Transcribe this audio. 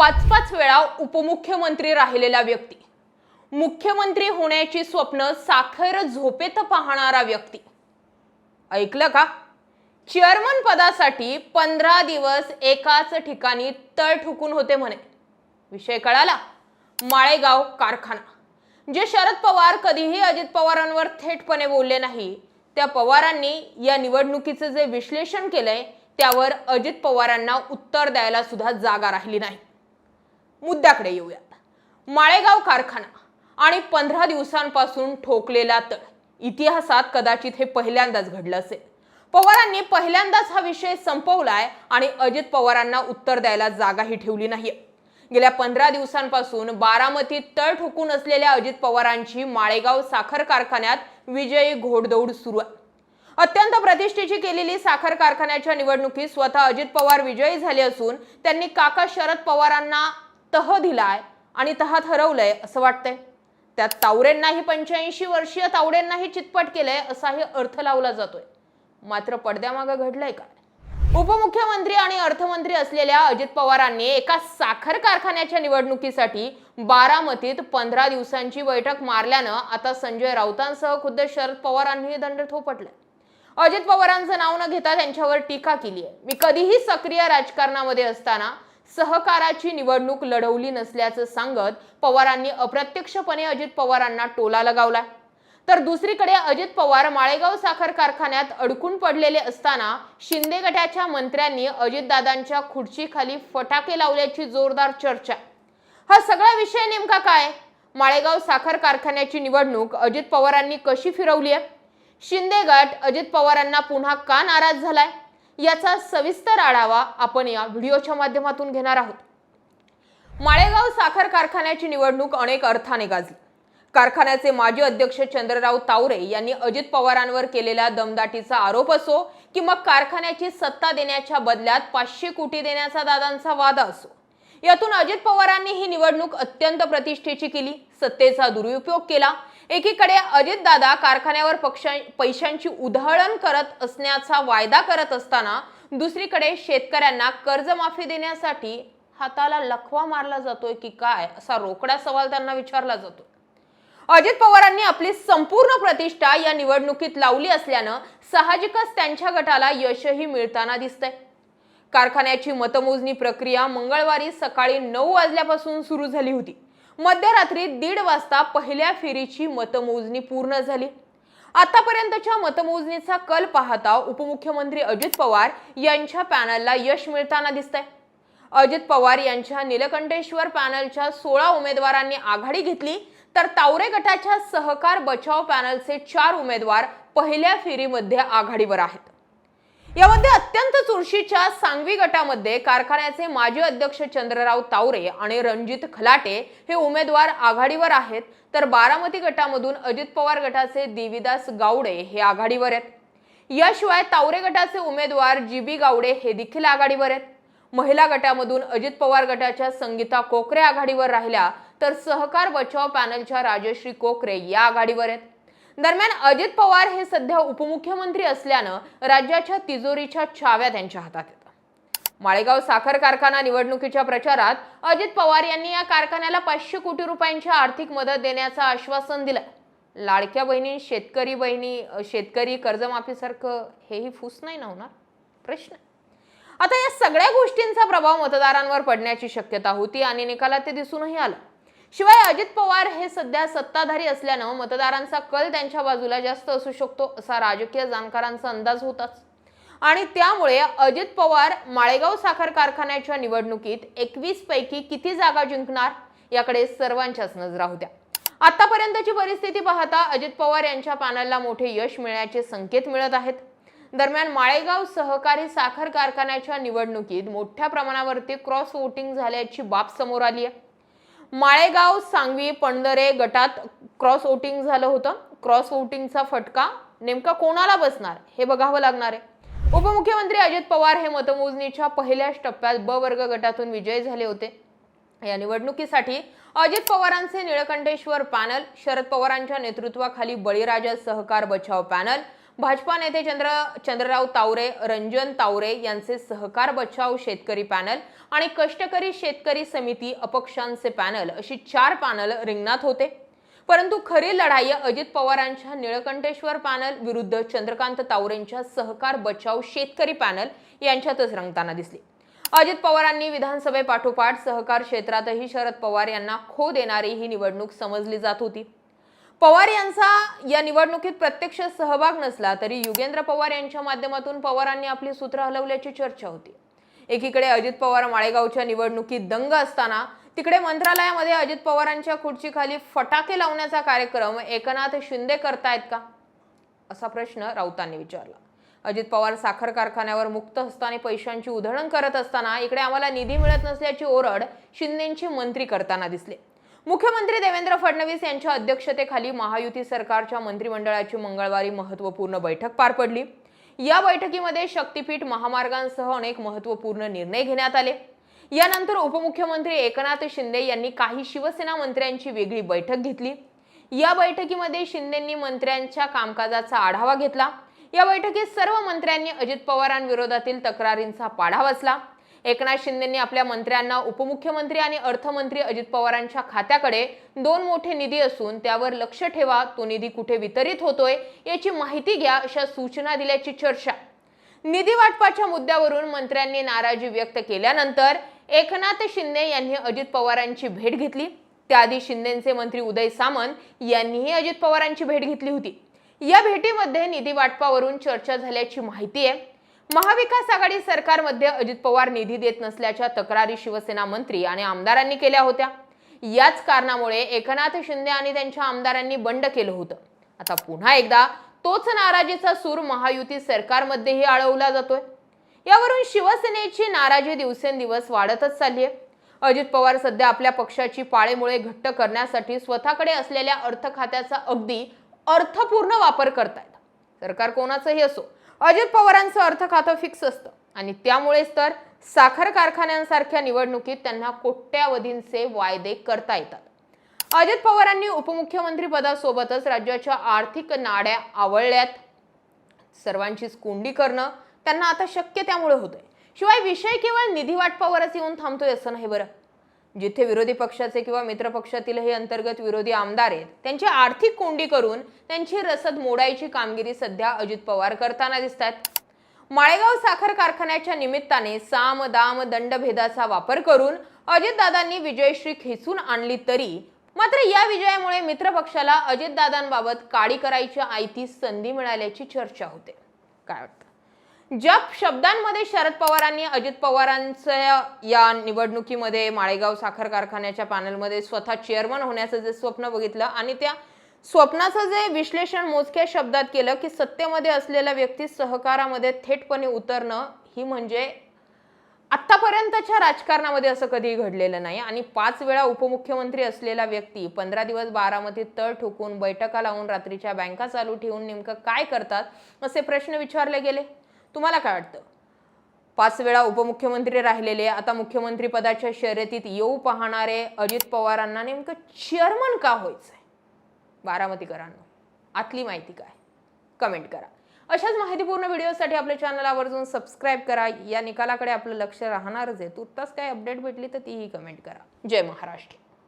पाच पाच वेळा उपमुख्यमंत्री राहिलेला व्यक्ती. मुख्यमंत्री होण्याची स्वप्न साखर झोपेत पाहणारा व्यक्ती. ऐकलं का? चेअरमन पदासाठी पंधरा दिवस एकाच ठिकाणी तळ ठुकून होते म्हणे. विषय कळाला? माळेगाव कारखाना. जे शरद पवार कधीही अजित पवारांवर थेटपणे बोलले नाही त्या पवारांनी या निवडणुकीचं जे विश्लेषण केलंय त्यावर अजित पवारांना उत्तर द्यायला सुद्धा जागा राहिली नाही. मुद्द्याकडे येऊयात. माळेगाव कारखाना आणि पंधरा दिवसांपासून ठोकलेला तळ. इतिहासात कदाचित हे पहिल्यांदाच घडलं असेल. पवारांनी पहिल्यांदाच हा विषय संपवलाय आणि अजित पवारांना उत्तर द्यायला जागाही ठेवली नाहीये. गेल्या पंधरा दिवसांपासून बारामतीत तळ ठोकून असलेल्या अजित पवारांची माळेगाव साखर कारखान्यात विजयी घोडदौड सुरू आहे. अत्यंत प्रतिष्ठेची केलेली साखर कारखान्याच्या निवडणुकीत स्वतः अजित पवार विजयी झाले असून त्यांनी काका शरद पवारांना तह दिलाय आणि तहात हरवलंय असं वाटतंय. त्यात तावरेंनाही पंच्याऐंशी वर्षीय तावडेंनाही चितपट केलंय असाही अर्थ लावला जातोय. मात्र पडद्यामागं घडलंय काय? उपमुख्यमंत्री आणि अर्थमंत्री असलेल्या अजित पवारांनी एका साखर कारखान्याच्या निवडणुकीसाठी बारामतीत पंधरा दिवसांची बैठक मारल्यानं आता संजय राऊतांसह खुद्द शरद पवारांनी दंड थोपटलाय. अजित पवारांचं नाव न घेता त्यांच्यावर टीका केली आहे मी कधीही सक्रिय राजकारणामध्ये असताना सहकाराची निवडणूक लढवली नसल्याचं सांगत पवारांनी अप्रत्यक्षपणे अजित पवारांना टोला लगावला. तर दुसरीकडे अजित पवार माळेगाव साखर कारखान्यात अडकून पडलेले असताना शिंदे गटाच्या मंत्र्यांनी अजितदादांच्या खुर्चीखाली फटाके लावल्याची जोरदार चर्चा. हा सगळा विषय नेमका काय? माळेगाव साखर कारखान्याची निवडणूक अजित पवारांनी कशी फिरवली आहे शिंदे गट अजित पवारांना पुन्हा का नाराज झालाय? याचा सविस्तर आढावा आपण या व्हिडिओच्या माध्यमातून घेणार आहोत. माळेगाव साखर कारखान्याची निवडणूक अनेक अर्थाने गाजली. कारखान्याचे माजी अध्यक्ष चंद्रराव तावरे यांनी अजित पवारांवर केलेल्या दमदाटीचा आरोप असो की मग कारखान्याची सत्ता देण्याच्या बदल्यात पाचशे कोटी देण्याचा दादांचा वादा असो. यातून अजित पवारांनी ही निवडणूक अत्यंत प्रतिष्ठेची केली. सत्तेचा दुरुपयोग केला. एकीकडे अजितदादा कारखान्यावर पक्षा पैशांची उधळण करत असण्याचा वायदा करत असताना दुसरीकडे शेतकऱ्यांना कर्जमाफी देण्यासाठी हाताला लखवा मारला जातोय की काय असा रोकडा सवाल त्यांना विचारला जातो अजित पवारांनी आपली संपूर्ण प्रतिष्ठा या निवडणुकीत लावली असल्यानं साहजिकच त्यांच्या गटाला यशही मिळताना दिसतंय. कारखान्याची मतमोजणी प्रक्रिया मंगळवारी सकाळी नऊ वाजल्यापासून सुरू झाली होती. मध्यरात्री दीड वाजता पहिल्या फेरीची मतमोजणी पूर्ण झाली. आतापर्यंतच्या मतमोजणीचा कल पाहता उपमुख्यमंत्री अजित पवार यांच्या पॅनलला यश मिळताना दिसतंय. अजित पवार यांच्या निलकंठेश्वर पॅनलच्या सोळा उमेदवारांनी आघाडी घेतली तर तावरे गटाच्या सहकार बचाव पॅनलचे चार उमेदवार पहिल्या फेरीमध्ये आघाडीवर आहेत. यामध्ये अत्यंत चुरशीच्या सांगवी गटामध्ये कारखान्याचे माजी अध्यक्ष चंद्रराव तावरे आणि रणजित खलाटे हे उमेदवार आघाडीवर आहेत. तर बारामती गटामधून अजित पवार गटाचे देविदास गावडे हे आघाडीवर आहेत. याशिवाय तावरे गटाचे उमेदवार जी बी गावडे हे देखील आघाडीवर आहेत. महिला गटामधून अजित पवार गटाच्या संगीता कोकरे आघाडीवर राहिल्या. तर सहकार बचाव पॅनलच्या राजश्री कोकरे या आघाडीवर आहेत. दरम्यान अजित पवार हे सध्या उपमुख्यमंत्री असल्यानं राज्याच्या तिजोरीच्या चाव्या त्यांच्या हातात येतात. माळेगाव साखर कारखाना निवडणुकीच्या प्रचारात अजित पवार यांनी या कारखान्याला पाचशे कोटी रुपयांची आर्थिक मदत देण्याचं आश्वासन दिलं लाडक्या बहिणी शेतकरी बहिणी शेतकरी कर्जमाफीसारखं हेही फूस नाही ना होणार? प्रश्न. आता या सगळ्या गोष्टींचा प्रभाव मतदारांवर पडण्याची शक्यता होती आणि निकालात ते दिसूनही आलं. शिवाय अजित पवार हे सध्या सत्ताधारी असल्यानं मतदारांचा कल त्यांच्या बाजूला जास्त असू शकतो असा राजकीय जाणकारांचा अंदाज होताच. आणि त्यामुळे अजित पवार माळेगाव साखर कारखान्याच्या निवडणुकीत एकवीस पैकी किती जागा जिंकणार याकडे सर्वांच्याच नजरा होत्या. आतापर्यंतची परिस्थिती पाहता अजित पवार यांच्या पॅनलला मोठे यश मिळण्याचे संकेत मिळत आहेत. दरम्यान माळेगाव सहकारी साखर कारखान्याच्या निवडणुकीत मोठ्या प्रमाणावरती क्रॉस वोटिंग झाल्याची बाब समोर आली आहे. माळेगाव सांगवी पणदरे गटात क्रॉस वोटिंग झालं होतं. क्रॉस वोटिंगचा फटका नेमका कोणाला बसणार हे बघावं लागणार आहे. उपमुख्यमंत्री अजित पवार हे मतमोजणीच्या पहिल्याच टप्प्यात ब वर्ग गटातून विजयी झाले होते. या निवडणुकीसाठी अजित पवारांचे निळकंठेश्वर पॅनल शरद पवारांच्या नेतृत्वाखाली बळीराजा सहकार बचाव पॅनल भाजपा नेते चंद्र चंद्रराव तावरे रंजन तावरे यांचे सहकार बचाव शेतकरी पॅनल आणि कष्टकरी शेतकरी समिती अपक्षांचे पॅनल अशी चार पॅनल रिंगणात होते. परंतु खरी लढाई अजित पवारांच्या निळकंठेश्वर पॅनल विरुद्ध चंद्रकांत तावरेंच्या सहकार बचाव शेतकरी पॅनल यांच्यातच रंगताना दिसली. अजित पवारांनी विधानसभेपाठोपाठ सहकार क्षेत्रातही शरद पवार यांना खो देणारी ही निवडणूक समजली जात होती. पवार यांचा या निवडणुकीत प्रत्यक्ष सहभाग नसला तरी युगेंद्र पवार यांच्या माध्यमातून पवारांनी आपली सूत्र हलवल्याची चर्चा होती. एकीकडे अजित पवार माळेगावच्या निवडणुकीत दंग असताना तिकडे मंत्रालयामध्ये अजित पवारांच्या खुर्चीखाली फटाके लावण्याचा कार्यक्रम एकनाथ शिंदे करतायत का? असा प्रश्न राऊतांनी विचारला. अजित पवार साखर कारखान्यावर मुक्त हस्ताने पैशांची उधळण करत असताना इकडे आम्हाला निधी मिळत नसल्याची ओरड शिंदेंची मंत्री करताना दिसले. मुख्यमंत्री देवेंद्र फडणवीस यांच्या अध्यक्षतेखाली महायुती सरकारच्या मंत्रिमंडळाची मंगळवारी महत्त्वपूर्ण बैठक पार पडली. या बैठकीमध्ये शक्तीपीठ महामार्गांसह अनेक महत्त्वपूर्ण निर्णय घेण्यात आले. यानंतर उपमुख्यमंत्री एकनाथ शिंदे यांनी काही शिवसेना मंत्र्यांची वेगळी बैठक घेतली. या बैठकीमध्ये शिंदेंनी मंत्र्यांच्या कामकाजाचा आढावा घेतला. या बैठकीत सर्व मंत्र्यांनी अजित पवारांविरोधातील तक्रारींचा पाढा वाचला. एकनाथ शिंदेंनी आपल्या मंत्र्यांना उपमुख्यमंत्री आणि अर्थमंत्री अजित पवारांच्या खात्याकडे दोन मोठे निधी असून त्यावर लक्ष ठेवा तो निधी कुठे वितरित होतोय याची माहिती घ्या अशा सूचना दिल्याची चर्चा. निधी वाटपाच्या मुद्द्यावरून मंत्र्यांनी नाराजी व्यक्त केल्यानंतर एकनाथ शिंदे यांनी अजित पवारांची भेट घेतली. त्याआधी शिंदेचे मंत्री उदय सामंत यांनीही अजित पवारांची भेट घेतली होती. या भेटीमध्ये निधी वाटपावरून चर्चा झाल्याची माहिती आहे. महाविकास आघाडी सरकारमध्ये अजित पवार निधी देत नसल्याच्या तक्रारी शिवसेना मंत्री आणि आमदारांनी केल्या होत्या. याच कारणामुळे एकनाथ शिंदे आणि त्यांच्या आमदारांनी बंड केलं होतं. आता पुन्हा एकदा तोच नाराजीचा सूर महायुती सरकारमध्येही आळवला जातोय. यावरून शिवसेनेची नाराजी दिवसेंदिवस वाढतच चालली आहे अजित पवार सध्या आपल्या पक्षाची पाळेमुळे घट्ट करण्यासाठी स्वतःकडे असलेल्या अर्थ खात्याचा अगदी अर्थपूर्ण वापर करतात सरकार कोणाचंही असो अजित पवारांचं अर्थ खातं फिक्स असतं. आणि त्यामुळेच तर साखर कारखान्यांसारख्या निवडणुकीत त्यांना कोट्यावधींचे वायदे करता येतात. अजित पवारांनी उपमुख्यमंत्री पदासोबतच राज्याच्या आर्थिक नाड्या आवळल्यात. सर्वांचीच कोंडी करणं त्यांना आता शक्य त्यामुळे होतंय. शिवाय विषय केवळ निधी वाटपावरच येऊन थांबतोय असं नाही बरं. जिथे विरोधी पक्षाचे किंवा मित्र पक्षातील हे अंतर्गत विरोधी आमदार आहेत त्यांची आर्थिक कोंडी करून त्यांची रसद मोडायची कामगिरी सध्या अजित पवार करताना दिसतात माळेगाव साखर कारखान्याच्या निमित्ताने साम दाम दंडभेदाचा वापर करून अजितदादांनी विजयश्री खेचून आणली तरी मात्र या विजयामुळे मित्रपक्षाला अजितदादांबाबत काडी करायची आयती संधी मिळाल्याची चर्चा होते. काय वाटतं ज्या शब्दांमध्ये शरद पवारांनी अजित पवारांच्या या निवडणुकीमध्ये माळेगाव साखर कारखान्याच्या पॅनलमध्ये स्वतः चेअरमन होण्याचं जे स्वप्न बघितलं आणि त्या स्वप्नाचं जे विश्लेषण मोजक्या शब्दात केलं की सत्तेमध्ये असलेल्या व्यक्ती सहकारामध्ये थेटपणे उतरणं ही म्हणजे आत्तापर्यंतच्या राजकारणामध्ये असं कधीही घडलेलं नाही. आणि पाच वेळा उपमुख्यमंत्री असलेला व्यक्ती पंधरा दिवस बारामतीत तळ ठोकून बैठका लावून रात्रीच्या बँका चालू ठेवून नेमकं काय करतात असे प्रश्न विचारले गेले. तुम्हाला काय वाटतं? पाच वेळा उपमुख्यमंत्री राहिलेले आता मुख्यमंत्री पदाच्या शर्यतीत येऊ पाहणारे अजित पवारांना नेमकं चेअरमन का व्हायचं आहे बारामतीकरांनो आतली माहिती काय? कमेंट करा. अशाच माहितीपूर्ण व्हिडिओसाठी आपल्या चॅनल आवर्जून सबस्क्राईब करा. या निकालाकडे आपलं लक्ष राहणारच आहे. तुर्तास काय अपडेट भेटली तर तीही कमेंट करा. जय महाराष्ट्र.